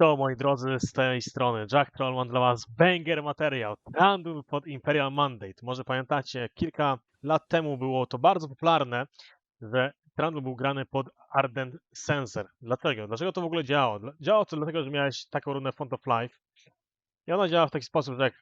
To moi drodzy z tej strony Jack Troll mam dla was banger materiał. Trandul pod Imperial Mandate. Może pamiętacie, kilka lat temu było to bardzo popularne, że Trandul był grany pod Ardent Sensor. Dlaczego? Dlaczego to w ogóle działało? Działało to dlatego, że miałeś taką runę Font of Life i ona działa w taki sposób, że jak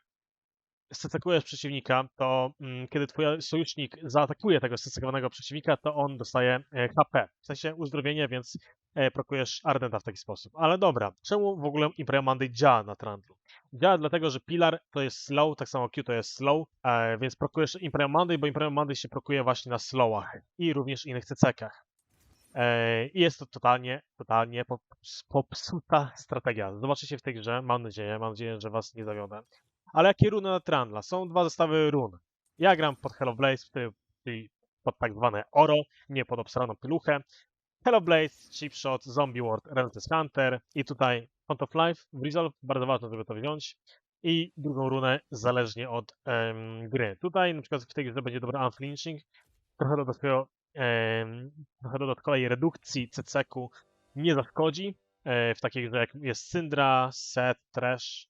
secekujesz przeciwnika, to mm, kiedy twój sojusznik zaatakuje tego sesekowanego przeciwnika, to on dostaje e, HP. W sensie uzdrowienie, więc e, prokujesz Ardenta w taki sposób. Ale dobra, czemu w ogóle Imperial Monday działa na Trandlu? Działa dlatego, że Pilar to jest slow, tak samo Q to jest slow, e, więc prokujesz Imperial Monday, bo Imperial Monday się prokuje właśnie na slowach i również innych CC-kach. E, I jest to totalnie, totalnie pop- popsuta strategia. Zobaczycie w tej grze, mam nadzieję, mam nadzieję, że was nie zawiodę. Ale jakie runy na Trandla? Są dwa zestawy run. Ja gram pod Hello Blaze, pod tak zwane Oro, nie pod obsraną piluchę. Hello Blaze, Chip Shot, Zombie World, Relentless Hunter i tutaj Font of Life, Resolve, bardzo ważne, żeby to wziąć. I drugą runę zależnie od em, gry. Tutaj na przykład w tej grze będzie dobry Unflinching, trochę dodatkowo, em, trochę dodatkowej redukcji CC-ku nie zaszkodzi. E, w takiej grze jak jest Syndra, Set, Trash.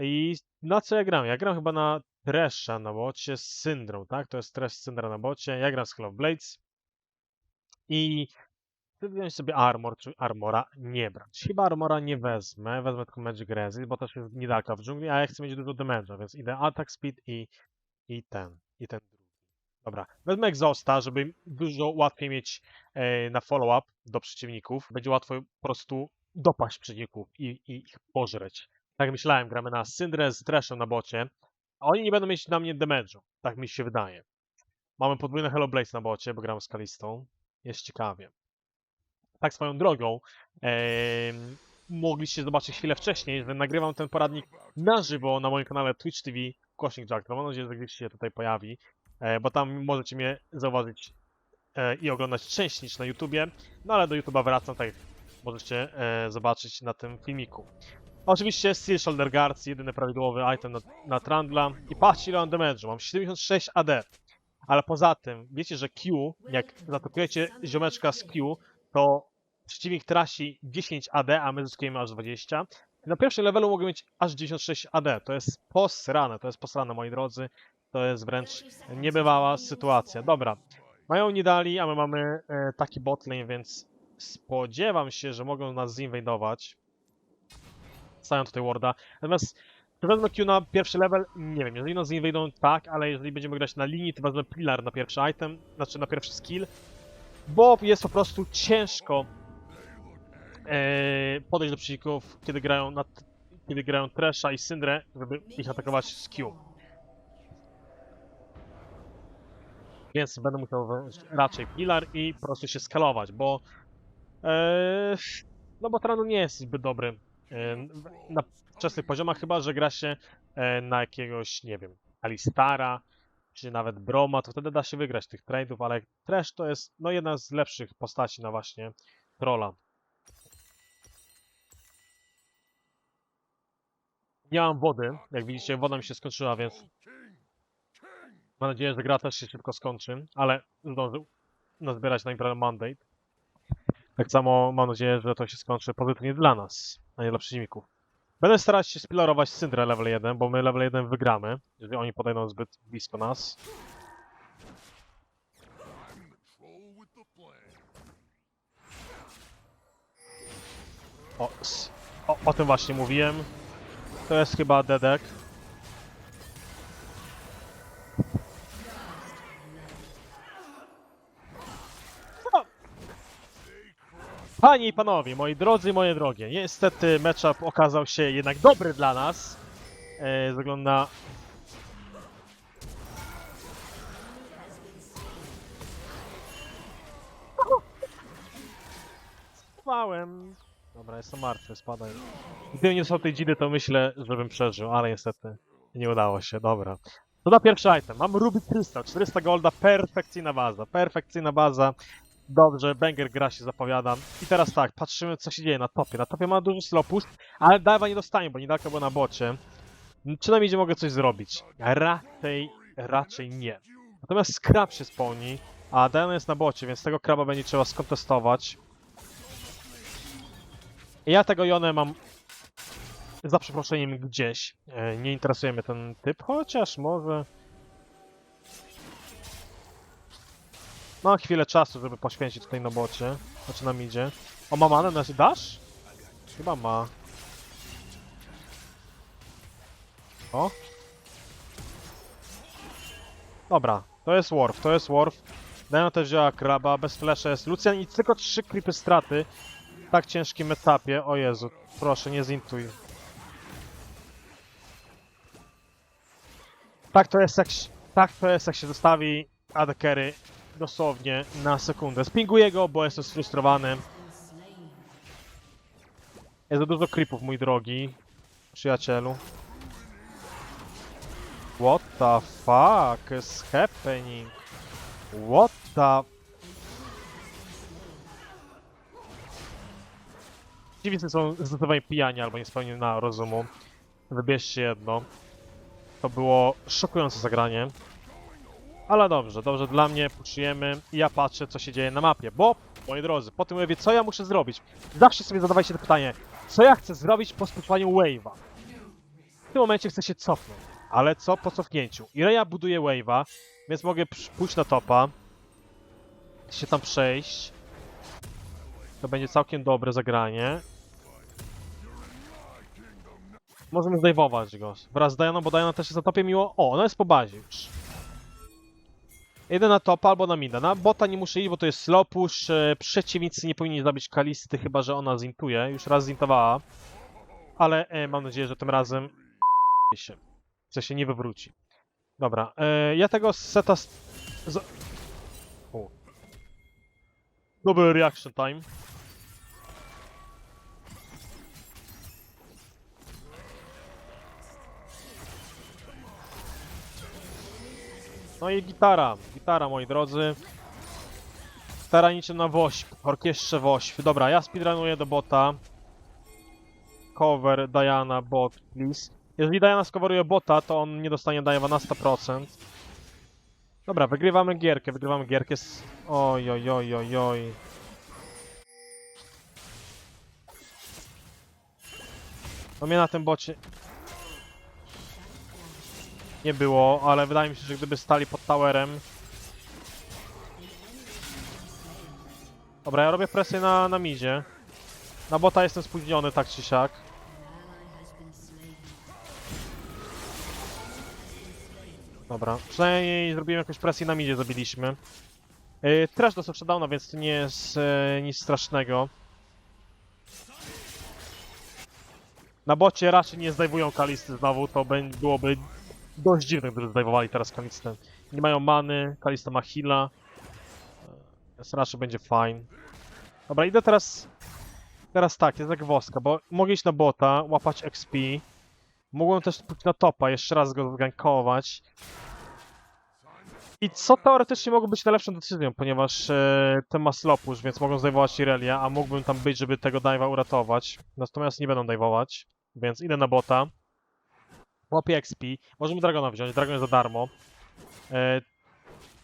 I na co ja gram? Ja gram chyba na Tresha na bocie z Syndrą, tak? To jest Trash Syndra na bocie. Ja gram z Hello Blades. I chcę wziąć sobie Armor, czy Armora nie brać. Chyba Armora nie wezmę, wezmę tylko Magic Resist, bo też jest niedaleko w dżungli, a ja chcę mieć dużo damage'a, więc idę Attack Speed i, i ten, i ten drugi. Dobra, wezmę Exhausta, żeby dużo łatwiej mieć e, na follow-up do przeciwników. Będzie łatwo po prostu dopaść przeciwników i, i ich pożreć. Tak myślałem, gramy na Syndrę z Trashem na bocie, a oni nie będą mieć na mnie damage'u, tak mi się wydaje. Mamy podwójne Hello Blaze na bocie, bo gram z Kalistą. Jest ciekawie. Tak swoją drogą, em, mogliście zobaczyć chwilę wcześniej, że nagrywam ten poradnik na żywo na moim kanale Twitch TV Kośnik Jack. Mam nadzieję, że gdzieś się tutaj pojawi, e, bo tam możecie mnie zauważyć e, i oglądać częściej niż na YouTubie, no ale do YouTube'a wracam, tak możecie e, zobaczyć na tym filmiku. Oczywiście Steel Shoulder Guards, jedyny prawidłowy item na, na Trandla i patrzcie ile damage'u, mam 76 AD. Ale poza tym, wiecie, że Q, jak zaatakujecie ziomeczka z Q, to przeciwnik traci 10 AD, a my zyskujemy aż 20. Na pierwszym levelu mogę mieć aż 96 AD. To jest posrane, to jest posrane, moi drodzy. To jest wręcz niebywała sytuacja. Dobra, mają nie dali, a my mamy e, taki botlane, więc spodziewam się, że mogą nas zinwadować. Stają tutaj warda. Natomiast czy wezmę Q na pierwszy level? Nie wiem, jeżeli nas zinwadą, tak, ale jeżeli będziemy grać na linii, to wezmę Pilar na pierwszy item, znaczy na pierwszy skill, bo jest po prostu ciężko e, podejść do przeciwników, kiedy grają, na, kiedy grają Tresha i Syndrę, żeby ich atakować z Q. Więc będę musiał raczej Pilar i po prostu się skalować, bo e, no bo Tranu nie jest zbyt dobry e, na wczesnych poziomach, chyba że gra się e, na jakiegoś, nie wiem, Alistara, czy nawet Broma, to wtedy da się wygrać tych trade'ów, ale Trash to jest no jedna z lepszych postaci na właśnie trolla. Nie mam wody, jak widzicie woda mi się skończyła, więc mam nadzieję, że gra też się szybko skończy, ale zdążył nazbierać na Imperial Mandate. Tak samo mam nadzieję, że to się skończy pozytywnie dla nas, a nie dla przeciwników. Będę starać się spilarować Syndrę level 1, bo my level 1 wygramy, jeżeli oni podejdą zbyt blisko nas. O, o, o tym właśnie mówiłem. To jest chyba Dedek. Panie i panowie, moi drodzy moje drogie, niestety matchup okazał się jednak dobry dla nas. E, Wygląda... Spałem. Dobra, jestem martwy, spadaj. Gdybym nie dostał tej dzidy, to myślę, żebym przeżył, ale niestety nie udało się, dobra. To na pierwszy item. Mam Ruby Crystal, 400 golda, perfekcyjna baza, perfekcyjna baza. Dobrze, banger gra się zapowiada. I teraz tak, patrzymy co się dzieje na topie. Na topie ma duży slow push, ale Dawa nie dostanie, bo Nidalka była na bocie. Czy na midzie mogę coś zrobić? Raczej, raczej nie. Natomiast Scrap się spełni, a Diana jest na bocie, więc tego kraba będzie trzeba skontestować. Ja tego Jonę mam za przeproszeniem gdzieś. E, Nie interesuje mnie ten typ, chociaż może... Mam chwilę czasu, żeby poświęcić tutaj na bocie. Znaczy na midzie. O, ma manę na dash? Chyba ma. O. Dobra, to jest Worf, to jest Worf. Dają też wzięła kraba, bez flasha jest Lucian i tylko trzy creepy straty w tak ciężkim etapie. O Jezu, proszę, nie zintuj. Tak to jest jak, tak to jest jak się zostawi AD dosłownie na sekundę. Spinguję go, bo jestem sfrustrowany. Jest za dużo creepów, mój drogi przyjacielu. What the fuck is happening? What the... Dziwnicy są zdecydowanie pijani albo niespełnieni na rozumu. Wybierzcie jedno. To było szokujące zagranie. Ale dobrze, dobrze dla mnie, poczujemy i ja patrzę co się dzieje na mapie, bo, moi drodzy, po tym mówię, co ja muszę zrobić? Zawsze sobie zadawajcie to pytanie, co ja chcę zrobić po spotkaniu Wave'a? W tym momencie chcę się cofnąć, ale co po cofnięciu? Ireja buduje Wave'a, więc mogę pójść na topa, się tam przejść. To będzie całkiem dobre zagranie. Możemy zdejmować go wraz z Dianą, bo Diana też jest na topie miło. O, ona jest po bazie już. Jedę na topa albo na mida. Na bota nie muszę iść, bo to jest slow push. e, Przeciwnicy nie powinni zabić Kalisty, chyba że ona zintuje. Już raz zintowała. Ale e, mam nadzieję, że tym razem się. Nie wywróci. Dobra, e, ja tego seta... Z... Dobry reaction time. No i gitara, gitara moi drodzy. Gitara na wośp, orkiestrze wośp. Dobra, ja speedrunuję do bota. Cover Diana bot, please. Jeżeli Diana skoveruje bota, to on nie dostanie dive'a na 100%. Dobra, wygrywamy gierkę, wygrywamy gierkę z... Oj, oj, oj, oj, oj. No mnie na tym bocie... Nie było, ale wydaje mi się, że gdyby stali pod towerem... Dobra, ja robię presję na, na midzie. Na bota jestem spóźniony, tak czy siak. Dobra, przynajmniej zrobiłem jakąś presję na midzie, zabiliśmy. Yy, Trash dostał shutdowna, więc to nie jest e, nic strasznego. Na bocie raczej nie zdejmują Kalisty znowu, to byłoby dość dziwne, gdyby zdejmowali teraz Kalistę. Nie mają many, Kalista ma heala. E, Więc raczej będzie fine. Dobra, idę teraz... Teraz tak, jest jak woska, bo mogę iść na bota, łapać XP. Mogłem też pójść na topa, jeszcze raz go zgankować. I co teoretycznie mogło być najlepszą decyzją, ponieważ e, ten ma slopusz, więc mogą zdejmować Irelia, a mógłbym tam być, żeby tego dive'a uratować. Natomiast nie będą dive'ować, więc idę na bota. Łapię XP. Możemy Dragona wziąć, Dragon jest za darmo. E,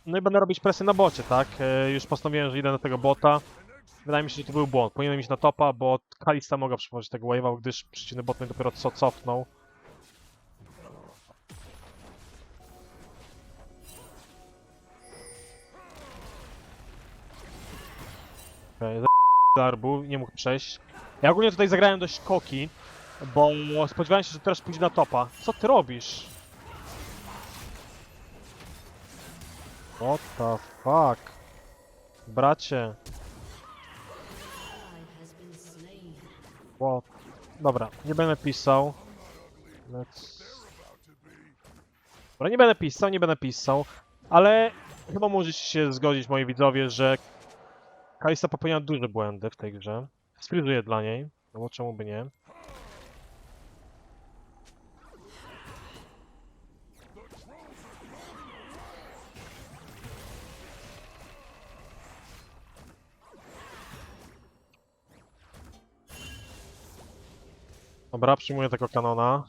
no i będę robić presję na bocie, tak? E, już postanowiłem, że idę na tego bota. Wydaje mi się, że to był błąd. Powinienem iść na topa, bo Kalista mogła przypowiedzieć tego wave'a, gdyż przeciwny bot mnie dopiero co cofnął. Okej, okay, Darbu, nie mógł przejść. Ja ogólnie tutaj zagrałem dość koki, bo spodziewałem się, że teraz pójdzie na topa. Co ty robisz? What the fuck? Bracie. What? Dobra, nie będę pisał. Let's... Dobra, nie będę pisał, nie będę pisał, ale chyba możecie się zgodzić, moi widzowie, że Kalista popełniła duże błędy w tej grze. Sfrizuję dla niej, no bo czemu by nie. Dobra, przyjmuję tego kanona.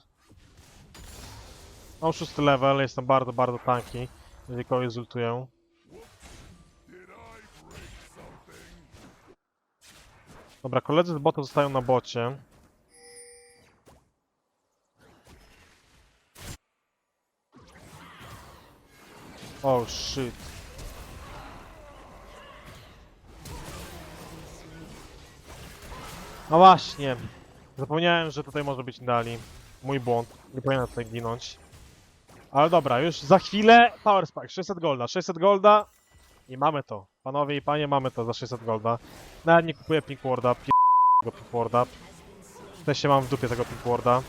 Mam szósty level, jestem bardzo, bardzo tanki, jeżeli kogoś zultuję. Dobra, koledzy z botu zostają na bocie. Oh shit. No właśnie. Zapomniałem, że tutaj może być dali. Mój błąd. Nie powinienem tutaj ginąć. Ale dobra, już za chwilę Power Spike. 600 golda. 600 golda i mamy to. Panowie i panie, mamy to za 600 golda. Nawet nie kupuję Pink Warda. Tego Pink Warda. Też się mam w dupie tego Pink Warda.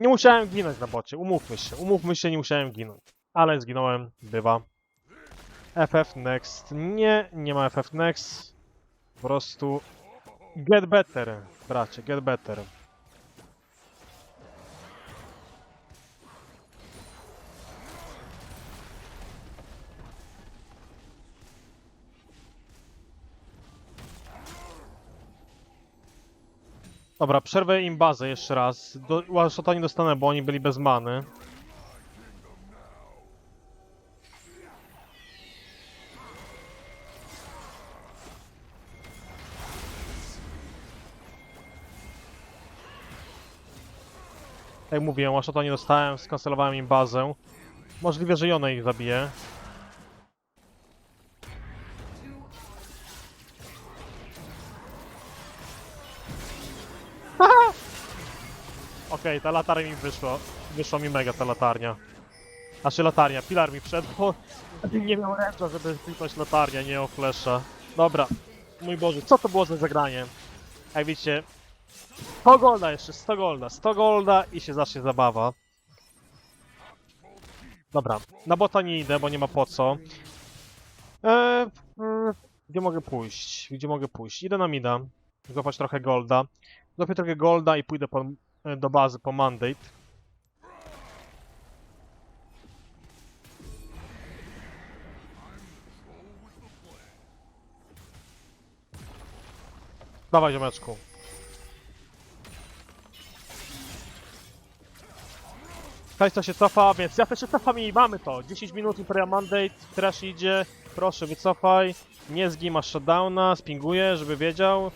Nie musiałem ginąć na bocie, umówmy się. Umówmy się, nie musiałem ginąć. Ale zginąłem, bywa. FF next. Nie, nie ma FF next. Po prostu... Get better, bracie, get better. Dobra, przerwę im bazę jeszcze raz. Do, nie dostanę, bo oni byli bez many. Jak mówiłem, one-shota nie dostałem, skancelowałem im bazę. Możliwe, że Jone ich zabije. Okej, ta latarnia mi wyszła. Wyszła mi mega ta latarnia. Znaczy latarnia, pilar mi wszedł, bo nie miał ręcza, żeby kliknąć latarnia, nie o flesza. Dobra, mój Boże, co to było za zagranie? Jak widzicie, 100 golda jeszcze, 100 golda, 100 golda i się zacznie zabawa. Dobra, na bota nie idę, bo nie ma po co. Eee, gdzie mogę pójść? Gdzie mogę pójść? Idę na mida, złapać trochę golda. Złapię trochę golda i pójdę po, e, do bazy po mandate. Dawaj, ziomeczku. Kajsa się cofa, więc ja też się cofam i mamy to. 10 minut Imperial Mandate, Trash idzie. Proszę, wycofaj. Nie zgij, masz shutdowna, spinguję, żeby wiedział,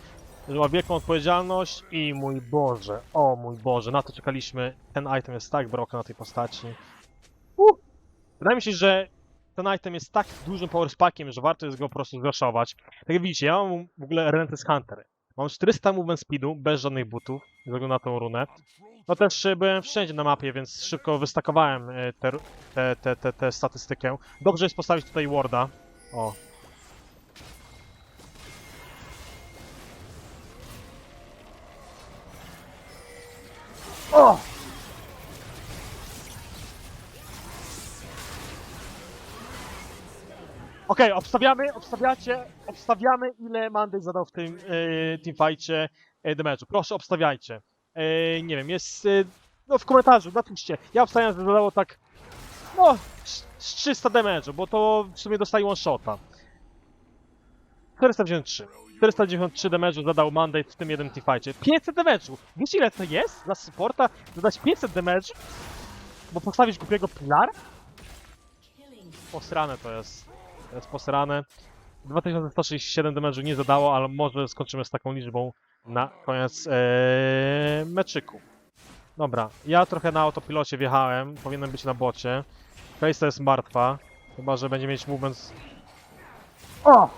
że ma wielką odpowiedzialność i mój Boże, o mój Boże, na to czekaliśmy. Ten item jest tak broken na tej postaci. Uh. Wydaje mi się, że ten item jest tak dużym power spackiem, że warto jest go po prostu zraszować. Tak jak widzicie, ja mam w ogóle Relentless Hunter. Mam 400 movement speedu, bez żadnych butów, ze względu na tą runę. No też e, byłem wszędzie na mapie, więc szybko wystakowałem e, te, te, te, te, te statystykę. Dobrze jest postawić tutaj warda. O. O! Okej, obstawiamy, obstawiacie, obstawiamy ile Mandy zadał w tym yy, teamfightcie yy, damage'u. Proszę, obstawiajcie. Yy, nie wiem, jest yy, no w komentarzu, napiszcie. Ja obstawiam, że zadało tak no z- z 300 damage'u, bo to w sumie dostaje one shota. 493. 493 damage'u zadał Monday w tym jednym teamfightcie. 500 damage'u! Wiecie ile to jest za supporta? Zadać 500 damage'u? Bo postawić głupiego pilar? Posrane to jest. Jest posrane. 2167 damage'u nie zadało, ale może skończymy z taką liczbą na koniec ee, meczyku. Dobra, ja trochę na autopilocie wjechałem, powinienem być na bocie. Face jest martwa, chyba że będzie mieć movement... O!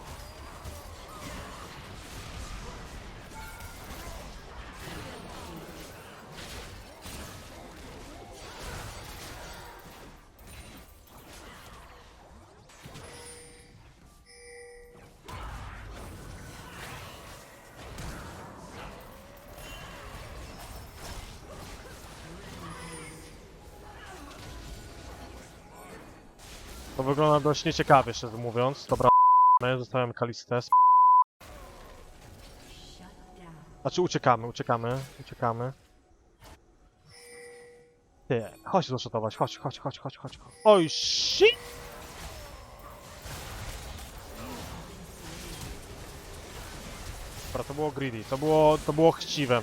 Dość nieciekawie, szczerze mówiąc. Dobra, Kalistę. sp- Znaczy uciekamy, uciekamy, uciekamy. Ty, chodź zaszotować, chodź, chodź, chodź, chodź, chodź. chodź. Oj, shit! Dobra, to było greedy, to było, to było chciwe.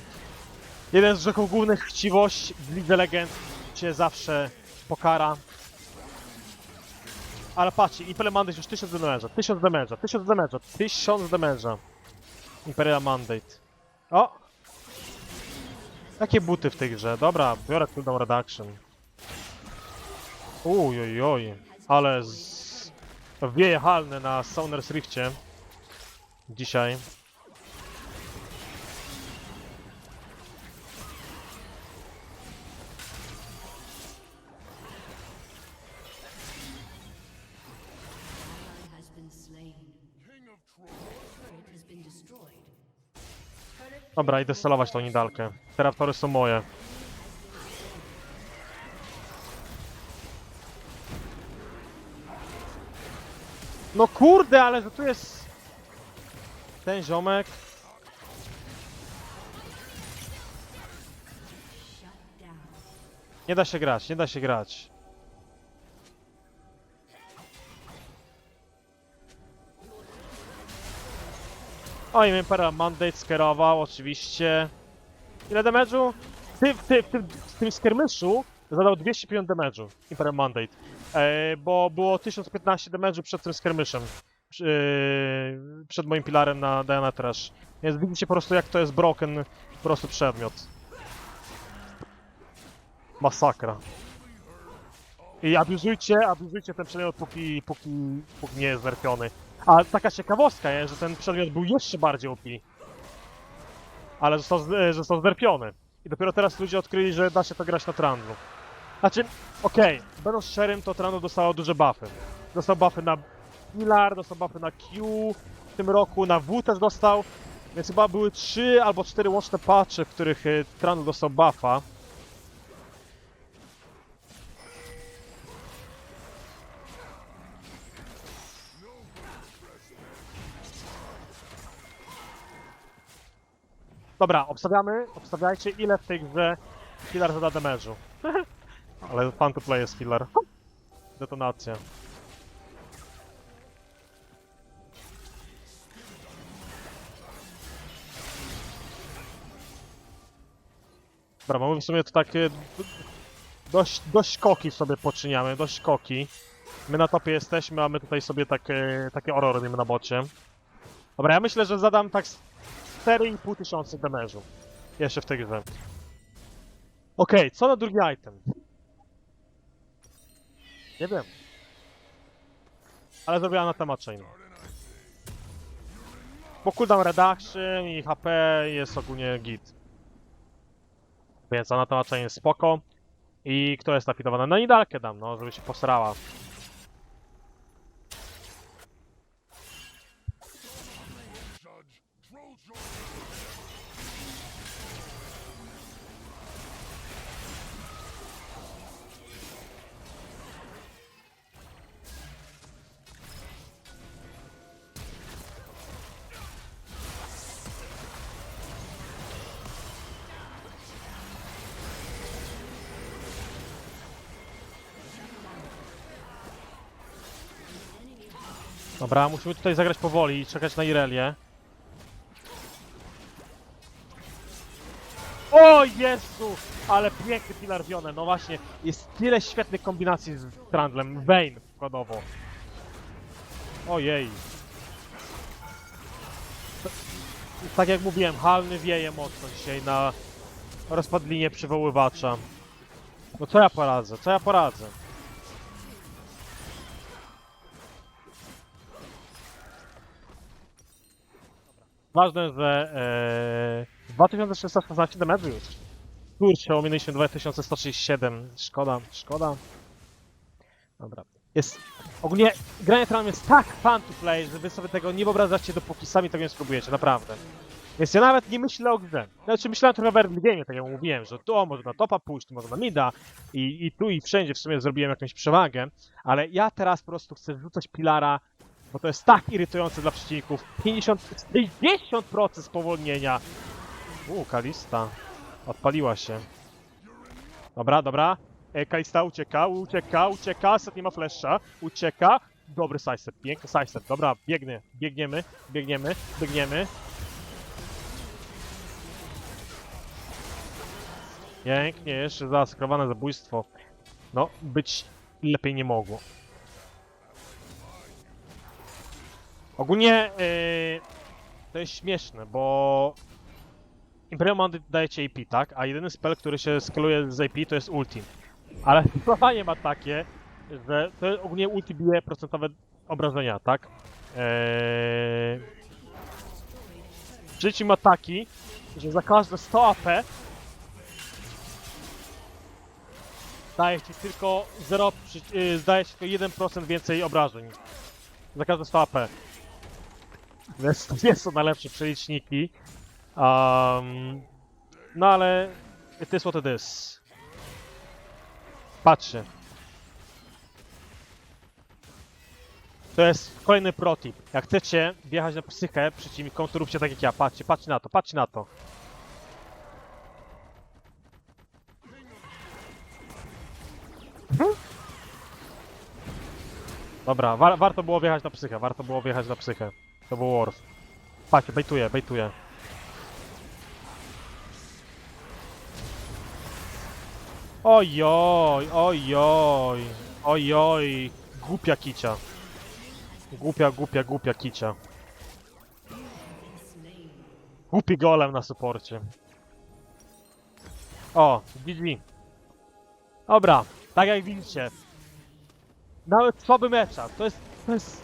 Jeden z grzechów głównych, chciwość w Lidze Legend cię zawsze pokara. Ale patrzcie, Imperial Mandate już 1000 damage'a, 1000 damage'a, 1000 damage'a, 1000 damage'a. Imperial Mandate. O! Jakie buty w tej grze? Dobra, biorę cooldown reduction. Uj, oj, oj. Ale z... wieje halny na Summoner's Rifcie. Dzisiaj. Dobra, idę celować tą nidalkę. Teratory są moje. No kurde, ale że tu jest... Ten ziomek. Nie da się grać, nie da się grać. O, i Imperial Mandate skierował, oczywiście. Ile damage'u? Ty, ty, ty, w tym skirmiszu zadał 250 damage'u Imperial Mandate. E, bo było 1015 damage'u przed tym skirmishem. Przy, przed moim pilarem na Diana Trash. Więc widzicie po prostu jak to jest broken po prostu przedmiot. Masakra. I abuzujcie, abuzujcie ten przedmiot póki, póki, póki nie jest zerpiony. A taka ciekawostka jest, że ten przedmiot był jeszcze bardziej OP. Ale został, e, został zerpiony. I dopiero teraz ludzie odkryli, że da się to grać na Trandlu. Znaczy, okej, będąc szczerym, to Trandlu dostało duże buffy. Dostał buffy na Pilar, dostał buffy na Q w tym roku, na W też dostał. Więc chyba były 3 albo 4 łączne patche, w których e, Trandlu dostał buffa. Dobra, obstawiamy, obstawiajcie ile w tej grze Killer zada damage'u. Ale fun to play jest Killer. Detonacja. Dobra, mamy w sumie to takie dość, dość koki sobie poczyniamy, dość koki. My na topie jesteśmy, a my tutaj sobie takie, takie oro robimy na bocie. Dobra, ja myślę, że zadam tak 4,5 tysiąca damage'u. Jeszcze w tej grze. Okej, co na drugi item? Nie wiem. Ale zrobiła na temat chain. Bo cooldown reduction i HP jest ogólnie git. Więc na temat chain jest spoko. I kto jest nafidowany? Na nidalkę dam, no, żeby się posrała. Dobra, musimy tutaj zagrać powoli i czekać na Irelię. O Jezu! Ale piękny Pilar Vione, no właśnie, jest tyle świetnych kombinacji z Trandlem. Vayne przykładowo. Ojej. Tak jak mówiłem, halny wieje mocno dzisiaj na rozpadlinie przywoływacza. No co ja poradzę, co ja poradzę? Ważne, że e, 2016 znacie damage już. Kurczę, ominęliśmy 2137. Szkoda, szkoda. Dobra. Jest. Ogólnie granie Tron jest tak fun to play, że wy sobie tego nie wyobrażacie, dopóki sami tego nie spróbujecie, naprawdę. Więc ja nawet nie myślę o grze. Znaczy myślałem trochę w early tak jak mówiłem, że tu może na topa pójść, tu może na mida i, i tu i wszędzie w sumie zrobiłem jakąś przewagę, ale ja teraz po prostu chcę rzucać pilara bo to jest tak irytujące dla przeciwników. 50, 50% spowolnienia. Uuu, Kalista. Odpaliła się. Dobra, dobra. E, Kalista ucieka, ucieka, ucieka. Set nie ma flesza. Ucieka. Dobry sidestep, piękny sidestep. Dobra, biegnie. Biegniemy, biegniemy, biegniemy. Pięknie, jeszcze zaskrowane zabójstwo. No, być lepiej nie mogło. Ogólnie yy, to jest śmieszne, bo Imperial Mandate daje ci AP, tak? A jedyny spell, który się skaluje z AP to jest ulti. Ale zastosowanie ma takie, że to ogólnie ulti bije procentowe obrażenia, tak? Eee... Przy ma taki, że za każde 100 AP daje ci tylko 0, przy- yy, zdaje ci tylko 1% więcej obrażeń. Za każde 100 AP. Więc to nie są najlepsze przeliczniki. Um, no ale it is what it is. Patrzcie. To jest kolejny protip. Jak chcecie wjechać na psychę przeciwnikom, to róbcie tak jak ja. Patrzcie, patrzcie na to, patrzcie na to. Dobra, wa warto było wjechać na psychę, warto było wjechać na psychę. To był Worf. Patrzcie, bejtuje, bejtuje. Ojoj, ojoj, ojoj, głupia kicia. Głupia, głupia, głupia kicia. Głupi golem na suporcie. O, GG. Dobra, tak jak widzicie. Nawet słaby mecza, to jest, to jest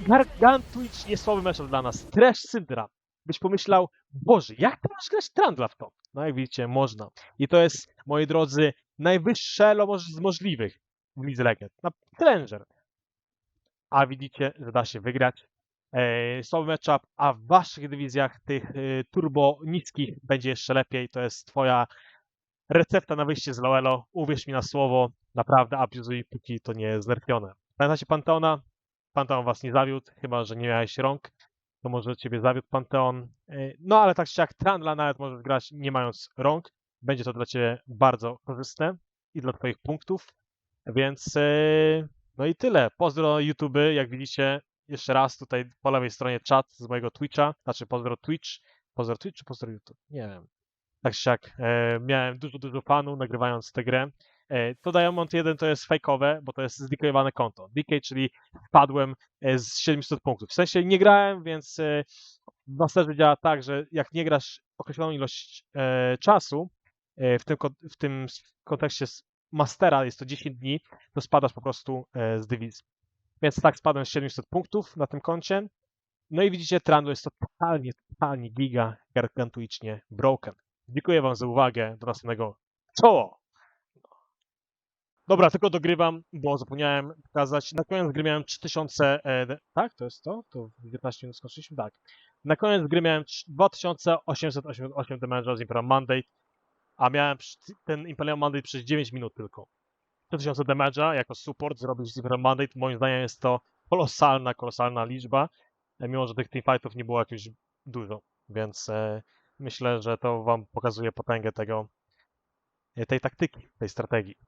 gargantuicznie słaby mecz dla nas. Trash Syndra. Byś pomyślał, Boże, jak ty możesz grać Trandla w to? No jak widzicie, można. I to jest, moi drodzy, najwyższe elo z możliwych w Lidze Legend. Na. A widzicie, że da się wygrać. Eee, słaby matchup, a w waszych dywizjach, tych e, turbo niskich, będzie jeszcze lepiej. To jest twoja recepta na wyjście z Loelo. Uwierz mi na słowo, naprawdę abuzuj, póki to nie jest znerfione. Pamiętacie Panteona? Panteon was nie zawiódł, chyba że nie miałeś rąk, to może ciebie zawiódł Panteon. Yy, No ale tak czy jak Trandla nawet możesz grać nie mając rąk. Będzie to dla ciebie bardzo korzystne i dla twoich punktów. Więc yy, no i tyle. Pozdro YouTube, jak widzicie, jeszcze raz tutaj po lewej stronie czat z mojego Twitcha, znaczy pozdro Twitch, pozdro Twitch czy pozdro YouTube? Nie wiem. Tak czy jak, e, miałem dużo, dużo fanów nagrywając tę grę. E, to Diamond 1 to jest fejkowe, bo to jest zdekojowane konto. DK, czyli wpadłem e, z 700 punktów. W sensie nie grałem, więc e, w Masterze działa tak, że jak nie grasz określoną ilość czasu, w, tym, w tym kontekście Mastera jest to 10 dni, to spadasz po prostu z dywizji. Więc tak spadłem z 700 punktów na tym koncie. No i widzicie, Trando jest totalnie, totalnie giga, gargantuicznie broken. Dziękuję Wam za uwagę. Do następnego. Czoło! Dobra, tylko dogrywam, bo zapomniałem pokazać. Na koniec gry miałem 3000. E, tak, to jest to? To w 19 minut skończyliśmy? Tak. Na koniec gry miałem trz- 2888 damage'a z Imperial Mandate, a miałem ten Imperial Mandate przez 9 minut tylko. 3000 damage'a jako support zrobić z Imperial Mandate. Moim zdaniem jest to kolosalna, kolosalna liczba, e, mimo że tych teamfightów nie było jakieś dużo, więc e, myślę, że to Wam pokazuje potęgę tego, e, tej taktyki, tej strategii.